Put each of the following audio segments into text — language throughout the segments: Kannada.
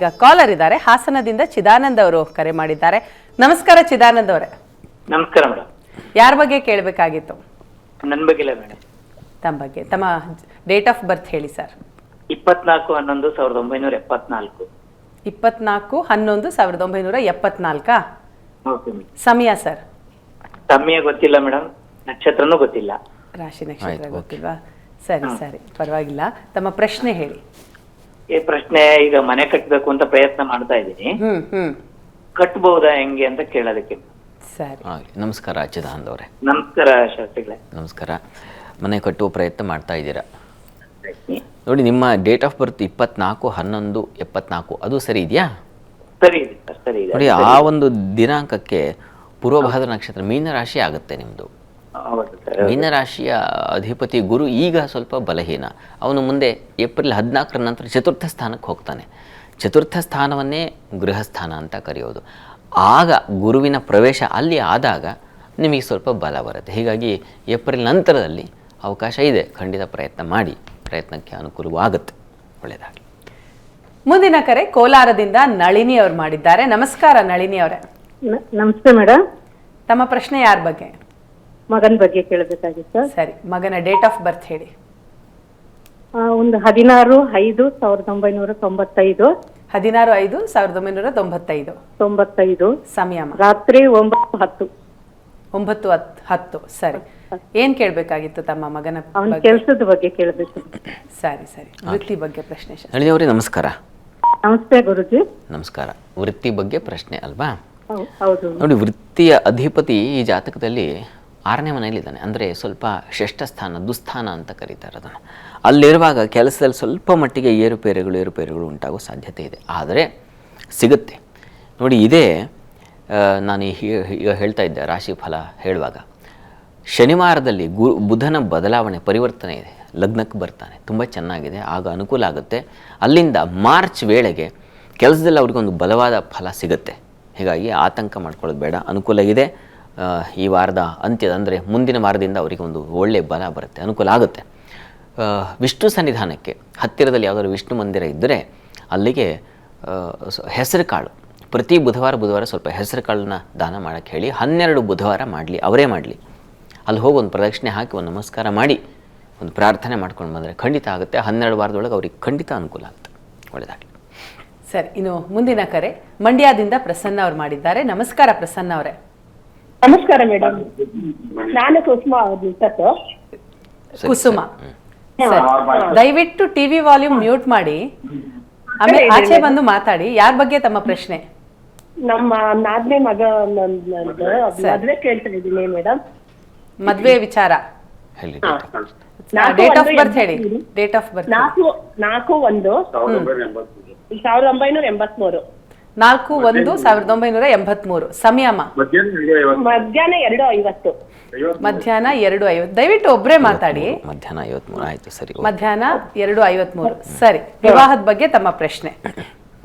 ಈಗ ಕಾಲರ್ ಇದ್ದಾರೆ. ಹಾಸನದಿಂದ ಚಿದಾನಂದ ಅವರು ಕರೆ ಮಾಡಿದ್ದಾರೆ. ನಮಸ್ಕಾರ ಚಿದಾನಂದ ಅವರೇ. ನಮಸ್ಕಾರ ಮೇಡಮ್ ಯಾರ ಬಗ್ಗೆ ಕೇಳಬೇಕಾಗಿತ್ತು? ನನ್ನ ಬಗ್ಗೆಲ್ಲ ಮೇಡಮ್ ತಮ್ಮ ಬಗ್ಗೆ. ತಮ್ಮ ಡೇಟ್ ಆಫ್ ಬರ್ತ್ ಹೇಳಿ ಸರ್ ಇಪ್ಪತ್ನಾಲ್ಕು ಹನ್ನೊಂದು ಸಾವಿರದ ಒಂಬೈನೂರ ಎಪ್ಪತ್ನಾಲ್ಕು. ಇಪ್ಪತ್ನಾಲ್ಕು ಹನ್ನೊಂದು ಸಾವಿರದ ಒಂಬೈನೂರ ಎಪ್ಪತ್ನಾಲ್ಕಾ? ಓಕೆ ಮೇಡಮ್ ಸಮಯ ಸರ್ ಸಮಯ ಗೊತ್ತಿಲ್ಲ ಮೇಡಮ್ ನಕ್ಷತ್ರನೂ ಗೊತ್ತಿಲ್ಲ. ರಾಶಿ ನಕ್ಷತ್ರ ಗೊತ್ತಿಲ್ವಾ? ಸರಿ ಸರಿ. ಪರವಾಗಿಲ್ಲ. ತಮ್ಮ ಪ್ರಶ್ನೆ ಹೇಳಿ. ಈ ಪ್ರಶ್ನೆ ಈಗ ಮನೆ ಕಟ್ಟಬೇಕು ಅಂತ ಪ್ರಯತ್ನ ಮಾಡ್ತಾ ಇದ್ದೀನಿ. ಹ್ಮ್ ಹ್ಮ್. ಕಟ್ಬಹುದಾ ಹೆಂಗೆ ಅಂತ ಕೇಳೋದಕ್ಕೆ. ಸರಿ. ಆಗಲಿ ನಮಸ್ಕಾರ ಚಿದಾನಂದ್ ಅವರೇ. ನಮಸ್ಕಾರ ಶಾಸ್ತ್ರಿಗಳೇ ನಮಸ್ಕಾರ. ಮನೆ ಕಟ್ಟುವ ಪ್ರಯತ್ನ ಮಾಡ್ತಾ ಇದ್ದೀರಾ? ನೋಡಿ ನಿಮ್ಮ ಡೇಟ್ ಆಫ್ ಬರ್ತ್ ಇಪ್ಪತ್ನಾಲ್ಕು ಹನ್ನೊಂದು ಎಪ್ಪತ್ನಾಲ್ಕು ಅದು ಸರಿ ಇದೆಯಾ? ಸರಿ ಇದೆ ಸರ್ ಸರಿ ಇದೆ. ನೋಡಿ ಆ ಒಂದು ದಿನಾಂಕಕ್ಕೆ ಪೂರ್ವಭಾದ್ರ ನಕ್ಷತ್ರ ಮೀನರಾಶಿ ಆಗುತ್ತೆ ನಿಮ್ಮದು ಮೀನರಾಶಿಯ ಅಧಿಪತಿ ಗುರು ಈಗ ಸ್ವಲ್ಪ ಬಲಹೀನ. ಅವನು ಮುಂದೆ ಏಪ್ರಿಲ್ ಹದಿನಾಲ್ಕರ ನಂತರ ಚತುರ್ಥ ಸ್ಥಾನಕ್ಕೆ ಹೋಗ್ತಾನೆ. ಚತುರ್ಥ ಸ್ಥಾನವನ್ನೇ ಗೃಹಸ್ಥಾನ ಅಂತ ಕರೆಯೋದು. ಆಗ ಗುರುವಿನ ಪ್ರವೇಶ ಅಲ್ಲಿ ಆದಾಗ ನಿಮಗೆ ಸ್ವಲ್ಪ ಬಲ ಬರುತ್ತೆ. ಹೀಗಾಗಿ ಏಪ್ರಿಲ್ ನಂತರದಲ್ಲಿ ಅವಕಾಶ ಇದೆ. ಖಂಡಿತ ಪ್ರಯತ್ನ ಮಾಡಿ. ಪ್ರಯತ್ನಕ್ಕೆ ಅನುಕೂಲವಾಗುತ್ತೆ. ಒಳ್ಳೆಯದಾಗಲಿ. ಮುಂದಿನ ಕರೆ ಕೋಲಾರದಿಂದ ನಳಿನಿ ಅವರು ಮಾಡಿದ್ದಾರೆ. ನಮಸ್ಕಾರ ನಳಿನಿ ಅವರೇ. ನಮಸ್ತೆ ಮೇಡಮ್ ತಮ್ಮ ಪ್ರಶ್ನೆ ಯಾರ ಬಗ್ಗೆ? ಮಗನ ಬಗ್ಗೆ ಕೇಳಬೇಕಾಗಿತ್ತು. ಸರಿ ಮಗನ ಡೇಟ್ ಆಫ್ ಬರ್ತ್ ಹೇಳಿ. ಆ, ಒಂದು ಹದಿನಾರು ಐದು ಸಾವಿರದ ಒಂಬೈನೂರ ತೊಂಬತ್ತೈದು. ಹದಿನಾರು ಐದು ಸಾವಿರದ ಒಂಬೈನೂರ ತೊಂಬತ್ತೈದು. ತೊಂಬತ್ತೈದು. ಸಮಯ ರಾತ್ರಿ ಒಂಬತ್ತು ಹತ್ತು. ಒಂಬತ್ತು ಹತ್ ಹತ್ತು ಸರಿ. ಏನ್ ಕೇಳಬೇಕಾಗಿತ್ತು ತಮ್ಮ ಮಗನ ಅವನ ಬಗ್ಗೆ? ಕೆಲಸದ ಬಗ್ಗೆ ಕೇಳಬೇಕು. ಸರಿ ಸರಿ. ವೃತ್ತಿ ಬಗ್ಗೆ ಪ್ರಶ್ನೆ ಶ- ನಮಸ್ಕಾರ. ನಮಸ್ತೆ ಗುರುಜಿ. ನಮಸ್ಕಾರ. ವೃತ್ತಿ ಬಗ್ಗೆ ಪ್ರಶ್ನೆ ಅಲ್ವಾ? ಹೌ- ಹೌದು. ನೋಡಿ ವೃತ್ತಿಯ ಅಧಿಪತಿ ಈ ಜಾತಕದಲ್ಲಿ ಆರನೇ ಮನೆಯಲ್ಲಿದ್ದಾನೆ ಅಂದರೆ ಸ್ವಲ್ಪ ಶ್ರೇಷ್ಠ ಸ್ಥಾನ ದುಸ್ಥಾನ ಅಂತ ಕರೀತಾರೆ ಅದನ್ನು ಅಲ್ಲಿರುವಾಗ ಕೆಲಸದಲ್ಲಿ ಸ್ವಲ್ಪ ಮಟ್ಟಿಗೆ ಏರುಪೇರುಗಳು ಏರುಪೇರುಗಳು ಉಂಟಾಗೋ ಸಾಧ್ಯತೆ ಇದೆ. ಆದರೆ ಸಿಗುತ್ತೆ. ನೋಡಿ, ಇದೇ ನಾನು ಹೇಳ್ತಾ ಇದ್ದೆ ರಾಶಿ ಫಲ ಹೇಳುವಾಗ. ಶನಿವಾರದಲ್ಲಿ ಗು, ಬುಧನ ಬದಲಾವಣೆ, ಪರಿವರ್ತನೆ ಇದೆ. ಲಗ್ನಕ್ಕೆ ಬರ್ತಾನೆ. ತುಂಬ ಚೆನ್ನಾಗಿದೆ. ಆಗ ಅನುಕೂಲ ಆಗುತ್ತೆ. ಅಲ್ಲಿಂದ ಮಾರ್ಚ್ ವೇಳೆಗೆ ಕೆಲಸದಲ್ಲಿ ಅವ್ರಿಗೊಂದು ಬಲವಾದ ಫಲ ಸಿಗುತ್ತೆ. ಹೀಗಾಗಿ ಆತಂಕ ಮಾಡ್ಕೊಳ್ಳೋದು ಬೇಡ. ಅನುಕೂಲ ಇದೆ. ಈ ವಾರದ ಅಂತ್ಯದ ಅಂದರೆ ಮುಂದಿನ ವಾರದಿಂದ ಅವರಿಗೆ ಒಂದು ಒಳ್ಳೆಯ ಬಲ ಬರುತ್ತೆ, ಅನುಕೂಲ ಆಗುತ್ತೆ. ವಿಷ್ಣು ಸನ್ನಿಧಾನಕ್ಕೆ ಹತ್ತಿರದಲ್ಲಿ ಯಾವುದಾದ್ರು ವಿಷ್ಣು ಮಂದಿರ ಇದ್ದರೆ ಅಲ್ಲಿಗೆ ಹೆಸರು ಕಾಳು ಪ್ರತಿ ಬುಧವಾರ ಬುಧವಾರ ಸ್ವಲ್ಪ ಹೆಸರು ಕಾಳನ್ನ ದಾನ ಮಾಡೋಕ್ಕೆ ಹೇಳಿ, ಹನ್ನೆರಡು ಬುಧವಾರ ಮಾಡಲಿ, ಅವರೇ ಮಾಡಲಿ. ಅಲ್ಲಿ ಹೋಗಿ ಒಂದು ಪ್ರದಕ್ಷಿಣೆ ಹಾಕಿ, ಒಂದು ನಮಸ್ಕಾರ ಮಾಡಿ, ಒಂದು ಪ್ರಾರ್ಥನೆ ಮಾಡ್ಕೊಂಡು ಬಂದರೆ ಖಂಡಿತ ಆಗುತ್ತೆ. ಹನ್ನೆರಡು ವಾರದೊಳಗೆ ಅವ್ರಿಗೆ ಖಂಡಿತ ಅನುಕೂಲ ಆಗುತ್ತೆ. ಒಳ್ಳೆಯದಾಗಲಿ ಸರಿ, ಇನ್ನು ಮುಂದಿನ ಕರೆ ಮಂಡ್ಯದಿಂದ ಪ್ರಸನ್ನ ಅವ್ರು ಮಾಡಿದ್ದಾರೆ. ನಮಸ್ಕಾರ ಪ್ರಸನ್ನ ಅವರೇ. ನಮಸ್ಕಾರ ಮೇಡಮ್ ನಾನು ಕುಸುಮಾ ಅವ್ರ ಕುಸುಮ. ಸರಿ. ದಯವಿಟ್ಟು ಟಿವಿ ವಾಲ್ಯೂಮ್ ಮ್ಯೂಟ್ ಮಾಡಿ. ಆಮೇಲೆ ಆಚೆ ಬಂದು ಮಾತಾಡಿ. ಯಾರ ಬಗ್ಗೆ ತಮ್ಮ ಪ್ರಶ್ನೆ? ನಮ್ಮ ನಾದ್ನೇ ಮಗ ಮದ್ವೆ. ಕೇಳ್ತಾ ಇದ್ದೀನಿ ಮೇಡಮ್ ಮದ್ವೆ ವಿಚಾರ. ಡೇಟ್ ಆಫ್ ಬರ್ತ್ ಹೇಳಿ. Date of birth. ನಾಲ್ಕು ನಾಲ್ಕು ಒಂದು. ಸಾವಿರದ ಒಂಬೈನೂರ ಎಂಬತ್ಮೂರು. ನಾಲ್ಕು ಒಂದು ಸಾವಿರದ ಒಂಬೈನೂರ ಎಂಬತ್ಮೂರು. ಸಮಯಮ ಮಧ್ಯಾಹ್ನ ಎರಡು ಐವತ್ತು. ಮಧ್ಯಾಹ್ನ ಎರಡು ಐವತ್ತು. ದಯವಿಟ್ಟು ಒಬ್ರೇ ಮಾತಾಡಿ. ಮಧ್ಯಾಹ್ನ ಐವತ್ಮೂರು ಆಯ್ತು ಸರಿ ಮಧ್ಯಾಹ್ನ ಎರಡು ಐವತ್ಮೂರು. ಸರಿ. ವಿವಾಹದ ಬಗ್ಗೆ ತಮ್ಮ ಪ್ರಶ್ನೆ.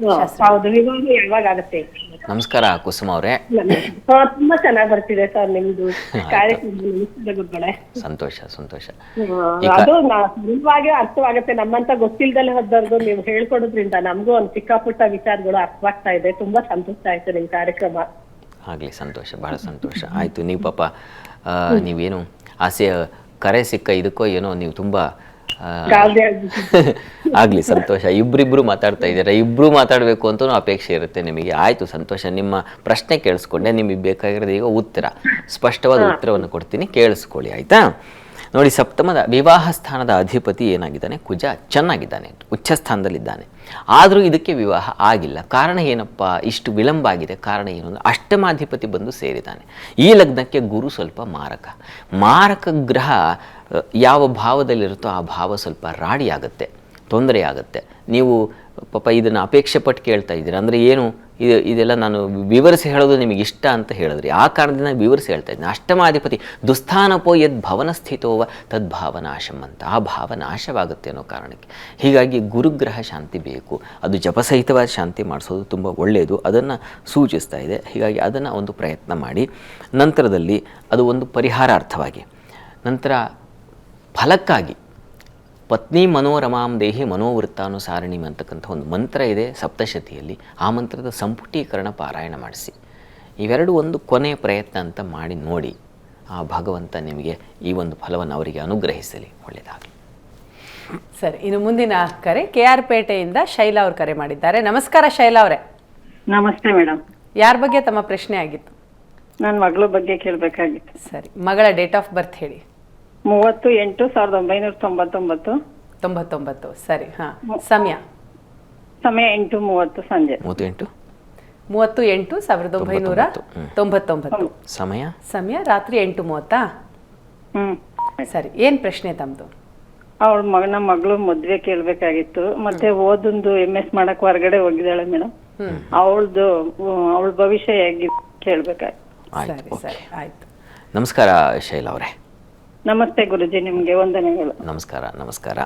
ಹೌದು ವಿವಾಹ ಯಾವಾಗ ಆಗತ್ತೆ? ನಮಸ್ಕಾರ ಕುಸುಮ ಅವರೇ. ತುಂಬಾ ಚೆನ್ನಾಗಿ ಬರ್ತಿದೆ ಸರ್ ನಿಮ್ದು. ಕಾರ್ಯಕ್ರಮ ಸಂತೋಷ ಸಂತೋಷ. ಈಗ- ಅದು ನಾ- ಸುಲಭವಾಗಿ ಅರ್ಥವಾಗುತ್ತೆ. ನಮ್ಮಂತ ಗೊತ್ತಿಲ್ದಲೆ ಹೋದವ್ರಿಗೂ ನೀವು ಹೇಳ್ಕೊಡೋದ್ರಿಂದ ನಮಗೂ ಒಂದು ಚಿಕ್ಕ ಪುಟ್ಟ ವಿಚಾರಗಳು ಅರ್ಥವಾಗ್ತಾ ಇದೆ. ತುಂಬಾ ಸಂತೋಷ ಆಯ್ತು ನಿಮ್ ಕಾರ್ಯಕ್ರಮ. ಆಗಲಿ ಸಂತೋಷ ಬಹಳ ಸಂತೋಷ. ಆಯ್ತು ನೀವು ಪಾಪ ಆ, ನೀವೇನು ಆಸೆ ಕರೆ ಸಿಕ್ಕ ಇದಕ್ಕೋ ಏನೋ ನೀವು ತುಂಬ ಆಗಲಿ. ಸಂತೋಷ. ಇಬ್ಬರಿಬ್ಬರು ಮಾತಾಡ್ತಾ ಇದ್ದೀರಾ? ಇಬ್ಬರು ಮಾತಾಡಬೇಕು ಅಂತ ಅಪೇಕ್ಷೆ ಇರುತ್ತೆ ನಿಮಗೆ. ಆಯ್ತು ಸಂತೋಷ. ನಿಮ್ಮ ಪ್ರಶ್ನೆ ಕೇಳಿಸ್ಕೊಂಡೆ. ನಿಮಗೆ ಬೇಕಾಗಿರೋದು ಈಗ ಉತ್ತರ. ಸ್ಪಷ್ಟವಾದ ಉತ್ತರವನ್ನು ಕೊಡ್ತೀನಿ. ಕೇಳಿಸ್ಕೊಳ್ಳಿ ಆಯಿತಾ? ನೋಡಿ, ಸಪ್ತಮದ ವಿವಾಹ ಸ್ಥಾನದ ಅಧಿಪತಿ ಏನಾಗಿದ್ದಾನೆ? ಕುಜ ಚೆನ್ನಾಗಿದ್ದಾನೆ, ಉಚ್ಚ ಸ್ಥಾನದಲ್ಲಿದ್ದಾನೆ. ಆದರೂ ಇದಕ್ಕೆ ವಿವಾಹ ಆಗಿಲ್ಲ. ಕಾರಣ ಏನಪ್ಪ? ಇಷ್ಟು ವಿಳಂಬ ಆಗಿದೆ. ಕಾರಣ ಏನು ಅಂದರೆ, ಅಷ್ಟಮಾಧಿಪತಿ ಬಂದು ಸೇರಿದ್ದಾನೆ. ಈ ಲಗ್ನಕ್ಕೆ ಗುರು ಸ್ವಲ್ಪ ಮಾರಕ. ಮಾರಕ ಗ್ರಹ ಯಾವ ಭಾವದಲ್ಲಿರುತ್ತೋ ಆ ಭಾವ ಸ್ವಲ್ಪ ರಾಡಿಯಾಗುತ್ತೆ, ತೊಂದರೆಯಾಗುತ್ತೆ. ನೀವು ಪಾಪ ಇದನ್ನು ಅಪೇಕ್ಷೆ ಪಟ್ಟು ಕೇಳ್ತಾ ಇದ್ದೀರ? ಅಂದರೆ ಏನು? ಇದು ಇದೆಲ್ಲ ನಾನು ವಿವರಿಸಿ ಹೇಳೋದು ನಿಮಗೆ ಇಷ್ಟ ಅಂತ ಹೇಳಿದ್ರಿ. ಆ ಕಾರಣದಿಂದ ವಿವರಿಸಿ ಹೇಳ್ತಾ ಇದ್ದೀನಿ. ಅಷ್ಟಮಾಧಿಪತಿ, ದುಸ್ಥಾನಪೋ ಯದ್ ಭವನ ಸ್ಥಿತೋವ ತದ್ಭಾವನಾಶಂ ಅಂತ. ಆ ಭಾವನಾಶವಾಗುತ್ತೆ ಅನ್ನೋ ಕಾರಣಕ್ಕೆ. ಹೀಗಾಗಿ ಗುರುಗ್ರಹ ಶಾಂತಿ ಬೇಕು. ಅದು ಜಪಸಹಿತವಾದ ಶಾಂತಿ ಮಾಡಿಸೋದು ತುಂಬ ಒಳ್ಳೆಯದು. ಅದನ್ನು ಸೂಚಿಸ್ತಾ ಇದೆ. ಹೀಗಾಗಿ ಅದನ್ನು ಒಂದು ಪ್ರಯತ್ನ ಮಾಡಿ. ನಂತರದಲ್ಲಿ ಅದು ಒಂದು ಪರಿಹಾರಾರ್ಥವಾಗಿ. ನಂತರ ಫಲಕ್ಕಾಗಿ ಪತ್ನಿ ಮನೋರಮಾಂ ದೇಹಿ ಮನೋವೃತ್ತಾನುಸಾರಿಣಿಮ್ ಅಂತಕ್ಕಂಥ ಒಂದು ಮಂತ್ರ ಇದೆ ಸಪ್ತಶತಿಯಲ್ಲಿ. ಆ ಮಂತ್ರದ ಸಂಪುಟೀಕರಣ ಪಾರಾಯಣ ಮಾಡಿಸಿ. ಇವೆರಡು ಒಂದು ಕೊನೆಯ ಪ್ರಯತ್ನ ಅಂತ ಮಾಡಿ ನೋಡಿ. ಆ ಭಗವಂತ ನಿಮಗೆ ಈ ಒಂದು ಫಲವನ್ನು ಅವರಿಗೆ ಅನುಗ್ರಹಿಸಲಿ. ಒಳ್ಳೆಯದಾಗಲಿ. ಸರಿ ಇನ್ನು ಮುಂದಿನ ಕರೆ ಕೆ ಆರ್ ಪೇಟೆಯಿಂದ ಶೈಲಾ ಅವರು ಕರೆ ಮಾಡಿದ್ದಾರೆ. ನಮಸ್ಕಾರ ಶೈಲಾ ಅವರೇ. ನಮಸ್ತೆ ಮೇಡಮ್ ಯಾರ ಬಗ್ಗೆ ತಮ್ಮ ಪ್ರಶ್ನೆ ಆಗಿತ್ತು? ನನ್ನ ಮಗಳ ಬಗ್ಗೆ ಕೇಳಬೇಕಾಗಿತ್ತು. ಸರಿ ಮಗಳ ಡೇಟ್ ಆಫ್ ಬರ್ತ್ ಹೇಳಿ. ಮೂವತ್ತು ಎಂಟು ಸಾವಿರದ ಒಂಬೈನೂರ ತೊಂಬತ್ತೊಂಬತ್ತು. ತೊಂಬತ್ತೊಂಬತ್ತು ಸರಿ ಹಾ. ಸಮಯ? ಸಮಯ ಎಂಟು ಮೂವತ್ತು ಸಂಜೆ. ಮೂವತ್ತೆಂಟು ಮೂವತ್ತು ಎಂಟು ಸಾವಿರದ ಒಂಬೈನೂರ ತೊಂಬತ್ತೊಂಬತ್ತು ಸಮಯ? ಸಮಯ ರಾತ್ರಿ ಎಂಟು ಮೂವತ್ತಾ? ಹ್ಮ್. ಸರಿ ಏನ್ ಪ್ರಶ್ನೆ ತಮ್ದು? ಅವಳ ಮಗನ ನಮ್ಮ ಮಗಳು ಮದ್ವೆ ಕೇಳ್ಬೇಕಾಗಿತ್ತು. ಮತ್ತೆ ಓದೊಂದು ಎಂ ಎಸ್ ಮಾಡಕ್ ಹೊರಗಡೆ ಹೋಗಿದ್ದಾಳೆ ಮೇಡಮ್ ಅವಳದು ಅವಳ ಭವಿಷ್ಯ ಹೇಗೆ ಕೇಳ್ಬೇಕಾಗಿತ್ತು ಸರಿ ಸರಿ ಆಯ್ತು. ನಮಸ್ಕಾರ ಶೈಲಾ ಅವರೇ. ನಮಸ್ತೆ ಗುರುಜಿ, ನಿಮಗೆ ವಂದನೆಗಳು. ನಮಸ್ಕಾರ ನಮಸ್ಕಾರ.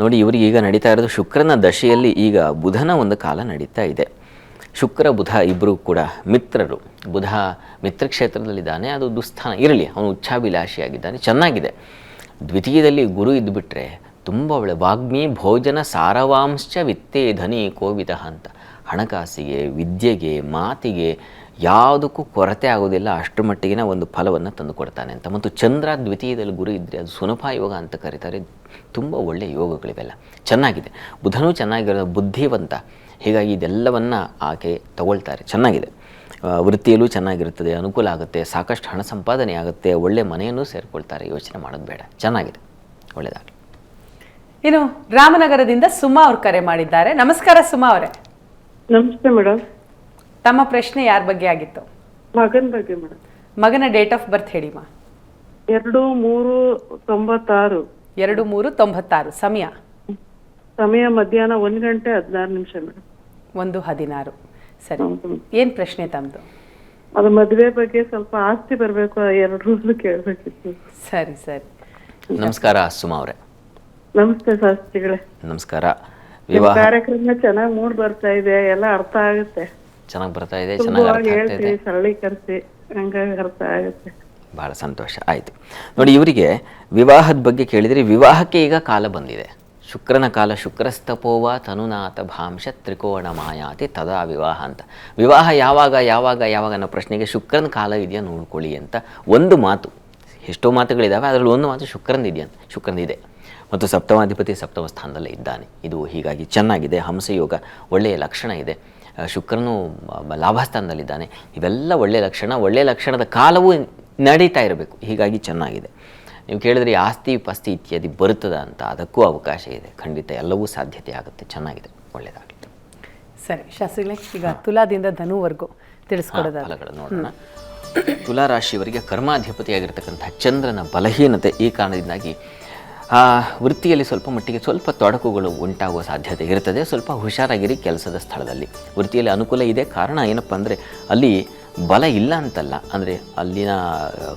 ನೋಡಿ, ಇವರಿಗೆ ಈಗ ನಡೀತಾ ಇರೋದು ಶುಕ್ರನ ದಶೆಯಲ್ಲಿ ಈಗ ಬುಧನ ಒಂದು ಕಾಲ ನಡೀತಾ ಇದೆ. ಶುಕ್ರ, ಬುಧ ಇಬ್ಬರು ಕೂಡ ಮಿತ್ರರು. ಬುಧ ಮಿತ್ರ ಕ್ಷೇತ್ರದಲ್ಲಿದ್ದಾನೆ, ಅದು ದುಸ್ಥಾನ ಇರಲಿ. ಅವನು ಉಚ್ಛಾಭಿಲಾಷಿಯಾಗಿದ್ದಾನೆ, ಚೆನ್ನಾಗಿದೆ. ದ್ವಿತೀಯದಲ್ಲಿ ಗುರು ಇದ್ದುಬಿಟ್ರೆ ತುಂಬ ಒಳ್ಳೆ. ವಾಗ್ಮಿ ಭೋಜನ ಸಾರವಾಂಶ ವಿತ್ತೇ ಧನಿ ಕೋವಿದ ಅಂತ. ಹಣಕಾಸಿಗೆ, ವಿದ್ಯೆಗೆ, ಮಾತಿಗೆ ಯಾವುದಕ್ಕೂ ಕೊರತೆ ಆಗೋದಿಲ್ಲ ಅಷ್ಟರ ಮಟ್ಟಿಗಿನ ಒಂದು ಫಲವನ್ನು ತಂದು ಕೊಡ್ತಾನೆ ಅಂತ. ಮತ್ತು ಚಂದ್ರ ದ್ವಿತೀಯದಲ್ಲಿ ಗುರು ಇದ್ದರೆ ಅದು ಸುನಪ ಯೋಗ ಅಂತ ಕರೀತಾರೆ. ತುಂಬ ಒಳ್ಳೆಯ ಯೋಗಗಳಿವೆಲ್ಲ. ಚೆನ್ನಾಗಿದೆ. ಬುಧನೂ ಚೆನ್ನಾಗಿರೋ ಬುದ್ಧಿವಂತ. ಹೀಗಾಗಿ ಇದೆಲ್ಲವನ್ನು ಆಕೆ ತಗೊಳ್ತಾರೆ. ಚೆನ್ನಾಗಿದೆ. ವೃತ್ತಿಯಲ್ಲೂ ಚೆನ್ನಾಗಿರುತ್ತದೆ ಅನುಕೂಲ ಆಗುತ್ತೆ ಸಾಕಷ್ಟು ಹಣ ಸಂಪಾದನೆ ಆಗುತ್ತೆ ಒಳ್ಳೆ ಮನೆಯನ್ನು ಸೇರಿಕೊಳ್ತಾರೆ ಯೋಚನೆ ಮಾಡೋದು ಬೇಡ. ಚೆನ್ನಾಗಿದೆ. ಒಳ್ಳೆಯದಾಗಲಿ ಇನ್ನು ರಾಮನಗರದಿಂದ ಸುಮಾ ಅವರು ಕರೆ ಮಾಡಿದ್ದಾರೆ. ನಮಸ್ಕಾರ ಸುಮಾ ಅವರೇ. ನಮಸ್ತೆ ಮೇಡಮ್. ತಮ್ಮ ಪ್ರಶ್ನೆ ಯಾರ ಬಗ್ಗೆ ಆಗಿತ್ತು? ಮಗನ ಬಗ್ಗೆ ಮೇಡಮ್ ಮಗನ ಡೇಟ್ ಆಫ್ ಬರ್ತ್ ಹೇಳಿಮ್ಮ. ಎರಡು ಮೂರು ತೊಂಬತ್ತಾರು. ಎರಡು ಮೂರು ತೊಂಬತ್ತಾರು. ಸಮಯ? ಸಮಯ ಮಧ್ಯಾಹ್ನ ಒಂದ್ ಗಂಟೆ ಹದಿನಾರು ನಿಮಿಷ ಮೇಡಮ್ ಒಂದು ಹದಿನಾರು. ಸರಿ. ಏನ್ ಪ್ರಶ್ನೆ ತಮ್ದು? ಅದು ಮದುವೆ ಬಗ್ಗೆ ಸ್ವಲ್ಪ ಆಸ್ತಿ ಬರಬೇಕು ಆ ಎರಡು ಕೇಳ್ಬೇಕಿತ್ತು. ಸರಿ ಸರಿ. ನಮಸ್ಕಾರ ಸುಮಾ ಅವರೇ. ನಮಸ್ತೆ ಶಾಸ್ತ್ರಿಗಳೇ. ನಮಸ್ಕಾರ. ವಿವಾಹ ಕಾರ್ಯಕ್ರಮ ಚೆನ್ನಾಗಿ ಮೂಡ್ ಬರ್ತಾ ಇದೆ ಎಲ್ಲ ಅರ್ಥ ಆಗುತ್ತೆ. ಚೆನ್ನಾಗಿ ಬರ್ತಾ ಇದೆ ಚೆನ್ನಾಗಿ ಅರ್ಥ ಆಗ್ತಾ ಇದೆ. ಹೇಳ್ತೀವಿ ಸರಳೀಕರಿಸಿ ಹಂಗಾಗಿ ಅರ್ಥ ಆಗುತ್ತೆ. ಭಾಳ ಸಂತೋಷ. ಆಯಿತು. ನೋಡಿ ಇವರಿಗೆ ವಿವಾಹದ ಬಗ್ಗೆ ಕೇಳಿದರೆ ವಿವಾಹಕ್ಕೆ ಈಗ ಕಾಲ ಬಂದಿದೆ. ಶುಕ್ರನ ಕಾಲ ಶುಕ್ರಸ್ತಪೋವ ತನುನಾಥ ಭಾಂಶ ತ್ರಿಕೋಣ ಮಾಯಾತಿ ತದಾ ವಿವಾಹ ಅಂತ. ವಿವಾಹ ಯಾವಾಗ ಯಾವಾಗ ಯಾವಾಗ ಅನ್ನೋ ಪ್ರಶ್ನೆಗೆ ಶುಕ್ರನ ಕಾಲ ಇದೆಯಾ ನೋಡ್ಕೊಳ್ಳಿ ಅಂತ ಒಂದು ಮಾತು. ಎಷ್ಟೋ ಮಾತುಗಳಿದ್ದಾವೆ ಅದರಲ್ಲಿ ಒಂದು ಮಾತು ಶುಕ್ರನ ಇದೆಯಾ ಅಂತ ಶುಕ್ರನಿದೆ. ಮತ್ತು ಸಪ್ತಮಾಧಿಪತಿ ಸಪ್ತಮ ಸ್ಥಾನದಲ್ಲೇ ಇದ್ದಾನೆ. ಇದು ಹೀಗಾಗಿ ಚೆನ್ನಾಗಿದೆ ಹಂಸಯೋಗ ಒಳ್ಳೆಯ ಲಕ್ಷಣ ಇದೆ. ಶುಕ್ರನು ಲಾಭಸ್ಥಾನದಲ್ಲಿದ್ದಾನೆ. ಇವೆಲ್ಲ ಒಳ್ಳೆಯ ಲಕ್ಷಣ ಒಳ್ಳೆಯ ಲಕ್ಷಣದ ಕಾಲವೂ ನಡೀತಾ ಇರಬೇಕು. ಹೀಗಾಗಿ ಚೆನ್ನಾಗಿದೆ. ನೀವು ಕೇಳಿದ್ರೆ ಈ ಆಸ್ತಿ ಪಸ್ತಿ ಇತ್ಯಾದಿ ಬರುತ್ತದ ಅಂತ. ಅದಕ್ಕೂ ಅವಕಾಶ ಇದೆ. ಖಂಡಿತ ಎಲ್ಲವೂ ಸಾಧ್ಯತೆ ಆಗುತ್ತೆ. ಚೆನ್ನಾಗಿದೆ. ಒಳ್ಳೆಯದಾಗಲಿ ಸರಿ ಶಾಸ್ತ್ರಿಗಳೇ ಈಗ ತುಲಾದಿಂದ ಧನುವರೆಗೂ ತಿಳಿಸ್ಕೊಡೋದ ನೋಡೋಣ. ತುಲಾ ರಾಶಿಯವರಿಗೆ ಕರ್ಮಾಧಿಪತಿಯಾಗಿರ್ತಕ್ಕಂಥ ಚಂದ್ರನ ಬಲಹೀನತೆ ಈ ಕಾರಣದಿಂದಾಗಿ ಆ, ವೃತ್ತಿಯಲ್ಲಿ ಸ್ವಲ್ಪ ಮಟ್ಟಿಗೆ ಸ್ವಲ್ಪ ತೊಡಕುಗಳು ಉಂಟಾಗುವ ಸಾಧ್ಯತೆ ಇರ್ತದೆ ಸ್ವಲ್ಪ ಹುಷಾರಾಗಿರಿ ಕೆಲಸದ ಸ್ಥಳದಲ್ಲಿ. ವೃತ್ತಿಯಲ್ಲಿ ಅನುಕೂಲ ಇದೆ. ಕಾರಣ ಏನಪ್ಪ ಅಂದರೆ ಅಲ್ಲಿ ಬಲ ಇಲ್ಲ ಅಂತಲ್ಲ. ಅಂದರೆ ಅಲ್ಲಿನ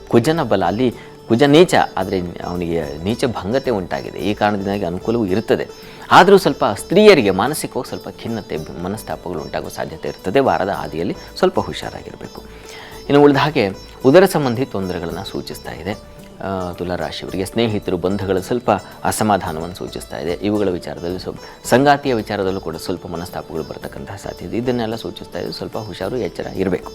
ಕುಜನ ಬಲ ಅಲ್ಲಿ ಕುಜ ನೀಚ ಆದರೆ ಅವನಿಗೆ ನೀಚ ಭಂಗತೆ ಉಂಟಾಗಿದೆ. ಈ ಕಾರಣದಿಂದಾಗಿ ಅನುಕೂಲವೂ ಇರ್ತದೆ ಆದರೂ ಸ್ವಲ್ಪ ಸ್ತ್ರೀಯರಿಗೆ ಮಾನಸಿಕವಾಗಿ ಸ್ವಲ್ಪ ಖಿನ್ನತೆ ಮನಸ್ತಾಪಗಳು ಉಂಟಾಗುವ ಸಾಧ್ಯತೆ ಇರ್ತದೆ ವಾರದ ಹಾದಿಯಲ್ಲಿ ಸ್ವಲ್ಪ ಹುಷಾರಾಗಿರಬೇಕು. ಇನ್ನು ಉಳಿದ ಹಾಗೆ ಉದರ ಸಂಬಂಧಿ ತೊಂದರೆಗಳನ್ನು ಸೂಚಿಸ್ತಾ ಇದೆ. ಆ, ತುಲಾ ರಾಶಿಯವರಿಗೆ ಸ್ನೇಹಿತರು ಬಂಧುಗಳ ಸ್ವಲ್ಪ ಅಸಮಾಧಾನವನ್ನು ಸೂಚಿಸ್ತಾ ಇದೆ. ಇವುಗಳ ವಿಚಾರದಲ್ಲಿ ಸ್ವಲ್ಪ ಸಂಗಾತಿಯ ವಿಚಾರದಲ್ಲೂ ಕೂಡ ಸ್ವಲ್ಪ ಮನಸ್ತಾಪಗಳು ಬರ್ತಕ್ಕಂತಹ ಸಾಧ್ಯತೆ ಇದನ್ನೆಲ್ಲ ಸೂಚಿಸ್ತಾ ಇದೆ. ಸ್ವಲ್ಪ ಹುಷಾರು ಎಚ್ಚರ ಇರಬೇಕು.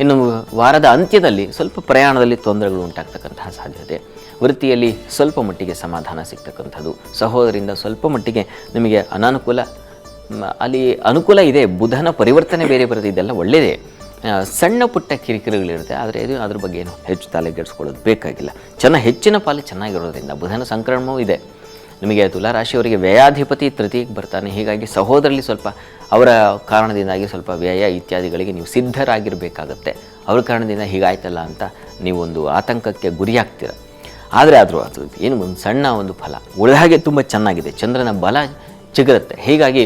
ಇನ್ನು ವಾರದ ಅಂತ್ಯದಲ್ಲಿ ಸ್ವಲ್ಪ ಪ್ರಯಾಣದಲ್ಲಿ ತೊಂದರೆಗಳು ಉಂಟಾಗ್ತಕ್ಕಂತಹ ಸಾಧ್ಯತೆ. ವೃತ್ತಿಯಲ್ಲಿ ಸ್ವಲ್ಪ ಮಟ್ಟಿಗೆ ಸಮಾಧಾನ ಸಿಗ್ತಕ್ಕಂಥದ್ದು. ಸಹೋದರಿಂದ ಸ್ವಲ್ಪ ಮಟ್ಟಿಗೆ ನಿಮಗೆ ಅನಾನುಕೂಲ ಅಲ್ಲಿ ಅನುಕೂಲ ಇದೆ. ಬುಧನ ಪರಿವರ್ತನೆ ಬೇರೆ ಬರುತ್ತೆ ಇದೆಲ್ಲ ಒಳ್ಳೆಯದೇ ಸಣ್ಣ ಪುಟ್ಟ ಕಿರಿಕಿರಿಗಳಿರುತ್ತೆ ಆದರೆ ಇದು ಅದ್ರ ಬಗ್ಗೆ ಏನು ಹೆಚ್ಚು ತಲೆಗೆಡಿಸ್ಕೊಳ್ಳೋದು ಬೇಕಾಗಿಲ್ಲ. ಚೆನ್ನಾಗಿ ಹೆಚ್ಚಿನ ಪಾಲು ಚೆನ್ನಾಗಿರೋದ್ರಿಂದ ಬುಧನ ಸಂಕ್ರಮಣವೂ ಇದೆ. ನಿಮಗೆ ತುಲಾರಾಶಿಯವರಿಗೆ ವ್ಯಯಾಧಿಪತಿ ತೃತೀಯಕ್ಕೆ ಬರ್ತಾನೆ, ಹೀಗಾಗಿ ಸಹೋದರಲ್ಲಿ ಸ್ವಲ್ಪ ಅವರ ಕಾರಣದಿಂದಾಗಿ ಸ್ವಲ್ಪ ವ್ಯಯ ಇತ್ಯಾದಿಗಳಿಗೆ ನೀವು ಸಿದ್ಧರಾಗಿರಬೇಕಾಗತ್ತೆ. ಅವ್ರ ಕಾರಣದಿಂದ ಹೀಗಾಯ್ತಲ್ಲ ಅಂತ ನೀವೊಂದು ಆತಂಕಕ್ಕೆ ಗುರಿಯಾಗ್ತೀರ. ಆದರೆ ಆದರೂ ಅದು ಏನು ಒಂದು ಸಣ್ಣ ಒಂದು ಫಲ. ಉಳಿದ ಹಾಗೆ ತುಂಬ ಚೆನ್ನಾಗಿದೆ. ಚಂದ್ರನ ಬಲ ಚಿಗುರುತ್ತೆ. ಹೀಗಾಗಿ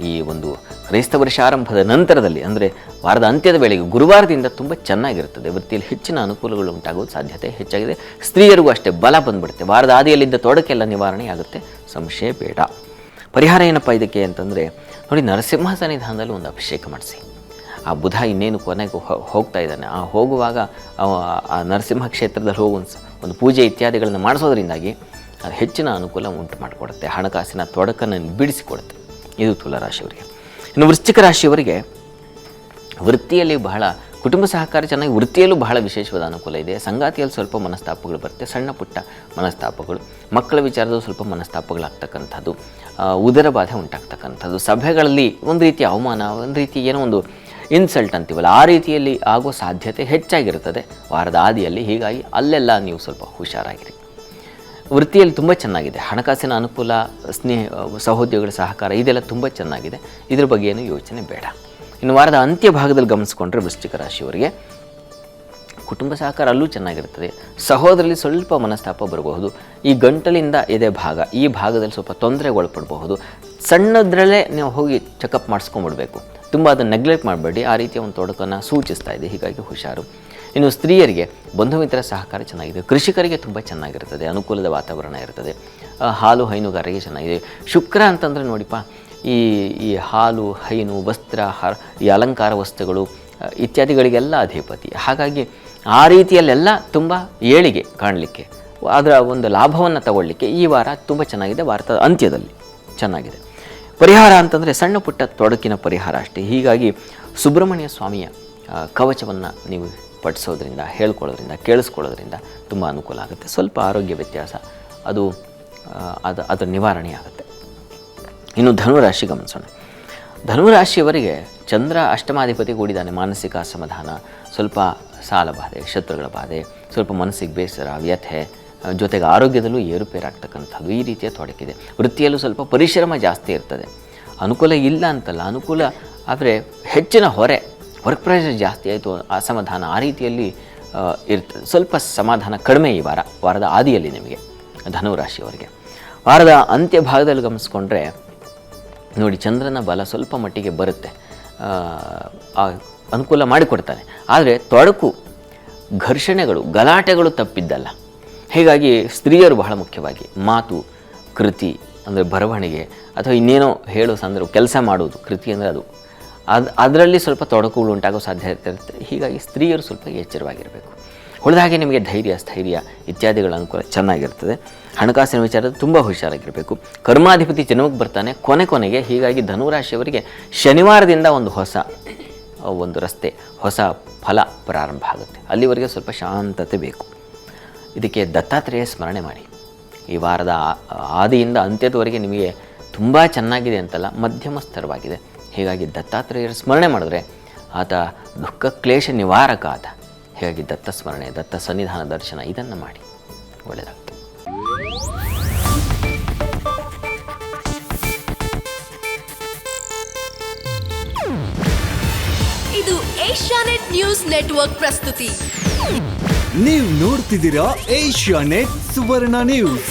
ಈ ಒಂದು ಕ್ರೈಸ್ತ ವರ್ಷಾರಂಭದ ನಂತರದಲ್ಲಿ, ಅಂದರೆ ವಾರದ ಅಂತ್ಯದ ವೇಳೆಗೆ ಗುರುವಾರದಿಂದ ತುಂಬ ಚೆನ್ನಾಗಿರುತ್ತದೆ. ವೃತ್ತಿಯಲ್ಲಿ ಹೆಚ್ಚಿನ ಅನುಕೂಲಗಳು ಉಂಟಾಗುವ ಸಾಧ್ಯತೆ ಹೆಚ್ಚಾಗಿದೆ. ಸ್ತ್ರೀಯರಿಗೂ ಅಷ್ಟೇ ಬಲ ಬಂದ್ಬಿಡುತ್ತೆ. ವಾರದ ಆದಿಯಲ್ಲಿದ್ದ ತೊಡಕೆಲ್ಲ ನಿವಾರಣೆ ಆಗುತ್ತೆ. ಸಂಶಯ ಬೇಡ. ಪರಿಹಾರ ಏನಪ್ಪ ಇದಕ್ಕೆ ಅಂತಂದರೆ, ನೋಡಿ ನರಸಿಂಹ ಸನ್ನಿಧಾನದಲ್ಲಿ ಒಂದು ಅಭಿಷೇಕ ಮಾಡಿಸಿ. ಆ ಬುಧ ಇನ್ನೇನು ಕೊನೆಗೆ ಹೋಗ್ತಾ ಇದ್ದಾನೆ. ಆ ಹೋಗುವಾಗ ಆ ನರಸಿಂಹ ಕ್ಷೇತ್ರದಲ್ಲಿ ಹೋಗುವ ಒಂದು ಪೂಜೆ ಇತ್ಯಾದಿಗಳನ್ನು ಮಾಡಿಸೋದ್ರಿಂದಾಗಿ ಅದು ಹೆಚ್ಚಿನ ಅನುಕೂಲ ಉಂಟು ಮಾಡಿಕೊಡುತ್ತೆ. ಹಣಕಾಸಿನ ತೊಡಕನ್ನು ಬಿಡಿಸಿಕೊಡುತ್ತೆ. ಇದು ತುಲಾರಾಶಿಯವರಿಗೆ ಇನ್ನು ವೃಶ್ಚಿಕ ರಾಶಿಯವರಿಗೆ ವೃತ್ತಿಯಲ್ಲಿ ಬಹಳ ಕುಟುಂಬ ಸಹಕಾರ ಚೆನ್ನಾಗಿ ವೃತ್ತಿಯಲ್ಲೂ ಬಹಳ ವಿಶೇಷವಾದ ಅನುಕೂಲ ಇದೆ. ಸಂಗಾತಿಯಲ್ಲಿ ಸ್ವಲ್ಪ ಮನಸ್ತಾಪಗಳು ಬರುತ್ತೆ. ಸಣ್ಣ ಪುಟ್ಟ ಮನಸ್ತಾಪಗಳು, ಮಕ್ಕಳ ವಿಚಾರದಲ್ಲೂ ಸ್ವಲ್ಪ ಮನಸ್ತಾಪಗಳಾಗ್ತಕ್ಕಂಥದ್ದು ಉದರ ಬಾಧೆ ಉಂಟಾಗ್ತಕ್ಕಂಥದ್ದು, ಸಭೆಗಳಲ್ಲಿ ಒಂದು ರೀತಿಯ ಅವಮಾನ, ಒಂದು ರೀತಿ ಏನೋ ಒಂದು ಇನ್ಸಲ್ಟ್ ಅಂತೀವಲ್ಲ, ಆ ರೀತಿಯಲ್ಲಿ ಆಗೋ ಸಾಧ್ಯತೆ ಹೆಚ್ಚಾಗಿರುತ್ತದೆ. ವಾರದ ಆದಿಯಲ್ಲಿ ಹೀಗಾಗಿ ಅಲ್ಲೆಲ್ಲ ನೀವು ಸ್ವಲ್ಪ ಹುಷಾರಾಗಿರಿ. ವೃತ್ತಿಯಲ್ಲಿ ತುಂಬ ಚೆನ್ನಾಗಿದೆ. ಹಣಕಾಸಿನ ಅನುಕೂಲ, ಸ್ನೇಹ, ಸಹೋದ್ಯೋಗಿಗಳ ಸಹಕಾರ ಇದೆಲ್ಲ ತುಂಬ ಚೆನ್ನಾಗಿದೆ. ಇದ್ರ ಬಗ್ಗೆ ಏನು ಯೋಚನೆ ಬೇಡ. ಇನ್ನು ವಾರದ ಅಂತ್ಯ ಭಾಗದಲ್ಲಿ ಗಮನಿಸ್ಕೊಂಡ್ರೆ ವೃಶ್ಚಿಕ ರಾಶಿಯವರಿಗೆ ಕುಟುಂಬ ಸಹಕಾರ ಅಲ್ಲೂ ಚೆನ್ನಾಗಿರ್ತದೆ ಸಹೋದರಲ್ಲಿ ಸ್ವಲ್ಪ ಮನಸ್ತಾಪ ಬರಬಹುದು. ಈ ಗಂಟಲಿಂದ ಎದೆ ಭಾಗ, ಈ ಭಾಗದಲ್ಲಿ ಸ್ವಲ್ಪ ತೊಂದರೆಗೆ ಒಳಪಡಬಹುದು ಸಣ್ಣದ್ರಲ್ಲೇ ನೀವು ಹೋಗಿ ಚೆಕಪ್ ಮಾಡಿಸ್ಕೊಂಡ್ಬಿಡ್ಬೇಕು. ತುಂಬ ಅದನ್ನು ನೆಗ್ಲೆಕ್ಟ್ ಮಾಡಬೇಡಿ. ಆ ರೀತಿಯ ಒಂದು ತೊಡಕನ್ನು ಸೂಚಿಸ್ತಾ ಇದೆ. ಹೀಗಾಗಿ ಹುಷಾರು. ಇನ್ನು ಸ್ತ್ರೀಯರಿಗೆ ಬಂಧು ಮಿತ್ರ ಸಹಕಾರ ಚೆನ್ನಾಗಿದೆ. ಕೃಷಿಕರಿಗೆ ತುಂಬ ಚೆನ್ನಾಗಿರ್ತದೆ. ಅನುಕೂಲದ ವಾತಾವರಣ ಇರ್ತದೆ. ಹಾಲು ಹೈನುಗಾರರಿಗೆ ಚೆನ್ನಾಗಿದೆ. ಶುಕ್ರ ಅಂತಂದರೆ ನೋಡಿಪ್ಪ, ಈ ಈ ಹಾಲು, ಹೈನು, ವಸ್ತ್ರ ಈ ಅಲಂಕಾರ ವಸ್ತುಗಳು ಇತ್ಯಾದಿಗಳಿಗೆಲ್ಲ ಅಧಿಪತಿ. ಹಾಗಾಗಿ ಆ ರೀತಿಯಲ್ಲೆಲ್ಲ ತುಂಬ ಏಳಿಗೆ ಕಾಣಲಿಕ್ಕೆ, ಅದರ ಒಂದು ಲಾಭವನ್ನು ತಗೊಳ್ಳಿಕ್ಕೆ ಈ ವಾರ ತುಂಬ ಚೆನ್ನಾಗಿದೆ. ವಾರದ ಅಂತ್ಯದಲ್ಲಿ ಚೆನ್ನಾಗಿದೆ. ಪರಿಹಾರ ಅಂತಂದರೆ ಸಣ್ಣ ಪುಟ್ಟ ತೊಡಕಿನ ಪರಿಹಾರ ಅಷ್ಟೇ. ಹೀಗಾಗಿ ಸುಬ್ರಹ್ಮಣ್ಯ ಸ್ವಾಮಿಯ ಕವಚವನ್ನು ನೀವು ಪಠಿಸೋದ್ರಿಂದ ಹೇಳ್ಕೊಳ್ಳೋದ್ರಿಂದ, ಕೇಳಿಸ್ಕೊಳ್ಳೋದ್ರಿಂದ ತುಂಬ ಅನುಕೂಲ ಆಗುತ್ತೆ. ಸ್ವಲ್ಪ ಆರೋಗ್ಯ ವ್ಯತ್ಯಾಸ, ಅದು ಅದು, ಅದರ ನಿವಾರಣೆ ಆಗುತ್ತೆ. ಇನ್ನು ಧನುರಾಶಿ ಗಮನಿಸೋಣ. ಧನುರಾಶಿಯವರಿಗೆ ಚಂದ್ರ ಅಷ್ಟಮಾಧಿಪತಿ ಕೂಡಿದ್ದಾನೆ ಮಾನಸಿಕ ಅಸಮಾಧಾನ, ಸ್ವಲ್ಪ ಸಾಲ ಬಾಧೆ, ಶತ್ರುಗಳ ಬಾಧೆ, ಸ್ವಲ್ಪ ಮನಸ್ಸಿಗೆ ಬೇಸರ, ವ್ಯಥೆ, ಜೊತೆಗೆ ಆರೋಗ್ಯದಲ್ಲೂ ಏರುಪೇರಾಗ್ತಕ್ಕಂಥದ್ದು ಈ ರೀತಿಯ ತೊಡಕಿದೆ. ವೃತ್ತಿಯಲ್ಲೂ ಸ್ವಲ್ಪ ಪರಿಶ್ರಮ ಜಾಸ್ತಿ ಇರ್ತದೆ. ಅನುಕೂಲ ಇಲ್ಲ ಅಂತಲ್ಲ, ಅನುಕೂಲ ಆದರೆ ಹೆಚ್ಚಿನ ಹೊರೆ. ವರ್ಕ್ ಪ್ರೆಷರ್ ಜಾಸ್ತಿ ಆಯಿತು ಅಸಮಾಧಾನ ಆ ರೀತಿಯಲ್ಲಿ ಇರ್ತದೆ ಸ್ವಲ್ಪ ಸಮಾಧಾನ ಕಡಿಮೆ ಈ ವಾರ, ವಾರದ ಆದಿಯಲ್ಲಿ ನಿಮಗೆ, ಧನುರಾಶಿಯವರಿಗೆ. ವಾರದ ಅಂತ್ಯ ಭಾಗದಲ್ಲಿ ಗಮನಿಸ್ಕೊಂಡ್ರೆ, ನೋಡಿ ಚಂದ್ರನ ಬಲ ಸ್ವಲ್ಪ ಮಟ್ಟಿಗೆ ಬರುತ್ತೆ. ಅನುಕೂಲ ಮಾಡಿಕೊಡ್ತಾನೆ. ಆದರೆ ತೊಡಕು, ಘರ್ಷಣೆಗಳು, ಗಲಾಟೆಗಳು ತಪ್ಪಿದ್ದಲ್ಲ. ಹೀಗಾಗಿ ಸ್ತ್ರೀಯರು ಬಹಳ ಮುಖ್ಯವಾಗಿ ಮಾತು, ಕೃತಿ, ಅಂದರೆ ಬರವಣಿಗೆ, ಅಥವಾ ಇನ್ನೇನೋ ಹೇಳೋ ಸಂದರ್ಭ, ಕೆಲಸ ಮಾಡೋದು, ಕೃತಿ ಅಂದರೆ ಅದು ಅದು ಅದರಲ್ಲಿ ಸ್ವಲ್ಪ ತೊಡಕುಗಳು ಉಂಟಾಗೋ ಸಾಧ್ಯತೆ ಇರುತ್ತೆ ಹೀಗಾಗಿ ಸ್ತ್ರೀಯರು ಸ್ವಲ್ಪ ಎಚ್ಚರವಾಗಿರಬೇಕು. ಉಳಿದ ಹಾಗೆ ನಿಮಗೆ ಧೈರ್ಯ, ಸ್ಥೈರ್ಯ ಇತ್ಯಾದಿಗಳ ಅನುಕೂಲ ಚೆನ್ನಾಗಿರ್ತದೆ. ಹಣಕಾಸಿನ ವಿಚಾರ ತುಂಬ ಹುಷಾರಾಗಿರಬೇಕು. ಕರ್ಮಾಧಿಪತಿ ಜನ್ಮಕ್ಕೆ ಬರ್ತಾನೆ. ಕೊನೆ ಕೊನೆಗೆ ಹೀಗಾಗಿ ಧನುರಾಶಿಯವರಿಗೆ ಶನಿವಾರದಿಂದ ಒಂದು ಹೊಸ ಒಂದು ರಸ್ತೆ, ಹೊಸ ಫಲ ಪ್ರಾರಂಭ ಆಗುತ್ತೆ. ಅಲ್ಲಿವರೆಗೆ ಸ್ವಲ್ಪ ಶಾಂತತೆ ಬೇಕು. ಇದಕ್ಕೆ ದತ್ತಾತ್ರೇಯ ಸ್ಮರಣೆ ಮಾಡಿ. ಈ ವಾರದ ಆದಿಯಿಂದ ಅಂತ್ಯದವರೆಗೆ ನಿಮಗೆ ತುಂಬ ಚೆನ್ನಾಗಿದೆ ಅಂತಲ್ಲ ಮಧ್ಯಮ ಸ್ತರವಾಗಿದೆ ಹೀಗಾಗಿ ದತ್ತಾತ್ರೇಯರ ಸ್ಮರಣೆ ಮಾಡಿದ್ರೆ ಆತ ದುಃಖ ಕ್ಲೇಶ ನಿವಾರಕ ಆತ ಹೀಗಾಗಿ ದತ್ತ ಸ್ಮರಣೆ ದತ್ತ ಸನ್ನಿಧಾನ ದರ್ಶನ ಇದನ್ನು ಮಾಡಿ. ಒಳ್ಳೆಯದಾಗ್ತದೆ ಇದು ಏಷ್ಯಾನೆಟ್ ನ್ಯೂಸ್ ನೆಟ್ವರ್ಕ್ ಪ್ರಸ್ತುತಿ. ನೀವು ನೋಡ್ತಿದ್ದೀರಾ ಏಷ್ಯಾನೆಟ್ ಸುವರ್ಣ ನ್ಯೂಸ್.